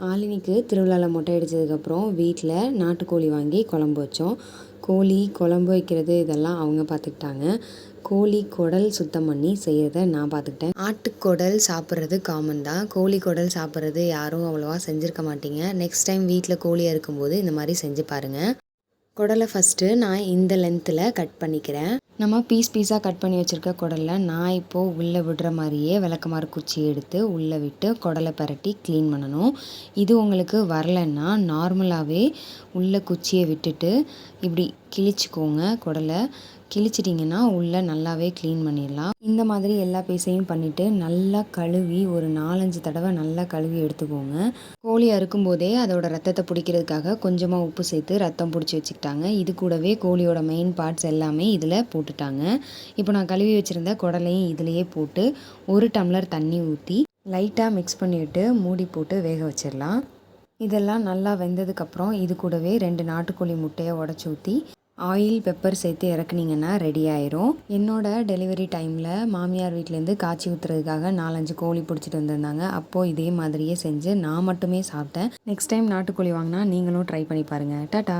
ஆலினிக்கு திருவிழாவில் மொட்டை அடித்ததுக்கப்புறம் வீட்டில் நாட்டுக்கோழி வாங்கி குழம்பு வச்சோம். கோழி குழம்பு வைக்கிறது இதெல்லாம் அவங்க பார்த்துக்கிட்டாங்க கோழி குடல் சுத்தம் பண்ணி செய்கிறத நான் பார்த்துக்கிட்டேன் ஆட்டுக்குடல் சாப்பிட்றது காமன் தான். கோழி குடல் சாப்பிட்றது யாரும் அவ்வளோவா செஞ்சுருக்க மாட்டீங்க. நெக்ஸ்ட் டைம் வீட்டில் கோழியாக இருக்கும்போது இந்த மாதிரி செஞ்சு பாருங்கள் குடலை ஃபஸ்ட்டு நான் இந்த லென்த்தில் கட் பண்ணிக்கிறேன். நம்ம பீஸ் பீஸாக கட் பண்ணி வச்சுருக்க குடலில் நான் இப்போது உள்ளே விடுற மாதிரியே விளக்கமாறு குச்சி எடுத்து உள்ளே விட்டு குடலை பரட்டி க்ளீன் பண்ணணும். இது உங்களுக்கு வரலைன்னா நார்மலாகவே உள்ளே குச்சியை விட்டுட்டு இப்படி கிழிச்சிக்கோங்க குடலை. கிழிச்சிட்டிங்கன்னா உள்ளே நல்லாவே க்ளீன் பண்ணிடலாம். இந்த மாதிரி எல்லா பீஸையும் பண்ணிவிட்டு நல்லா கழுவி ஒரு நாலஞ்சு தடவை நல்லா கழுவி எடுத்துக்கோங்க. கோழி அறுக்கும் போதே அதோட ரத்தத்தை பிடிக்கிறதுக்காக கொஞ்சமாக உப்பு சேர்த்து ரத்தம் பிடிச்சி வச்சுக்கிட்டாங்க. இது கூடவே கோழியோட மெயின் பார்ட்ஸ் எல்லாமே இதில் போட்டுட்டாங்க. இப்போ நான் கழுவி வச்சுருந்த குடலையும் இதிலையே போட்டு ஒரு டம்ளர் தண்ணி ஊற்றி லைட்டாக மிக்ஸ் பண்ணிவிட்டு மூடி போட்டு வேக வச்சிடலாம். இதெல்லாம் நல்லா வெந்ததுக்கப்புறம் இது கூடவே ரெண்டு நாட்டுக்கோழி முட்டையை உடச்சி ஊற்றி ஆயில் பெப்பர் சேர்த்து இறக்குனீங்கன்னா ரெடி ஆயிரும். என்னோட டெலிவரி டைமில் மாமியார் வீட்டிலேருந்து காய்ச்சி ஊற்றுறதுக்காக நாலஞ்சு கோழி பிடிச்சிட்டு வந்திருந்தாங்க. அப்போது இதே மாதிரியே செஞ்சு நான் மட்டுமே சாப்பிட்டேன். நெக்ஸ்ட் டைம் நாட்டுக்கோழி வாங்கினா நீங்களும் ட்ரை பண்ணி பாருங்கள் டாட்டா!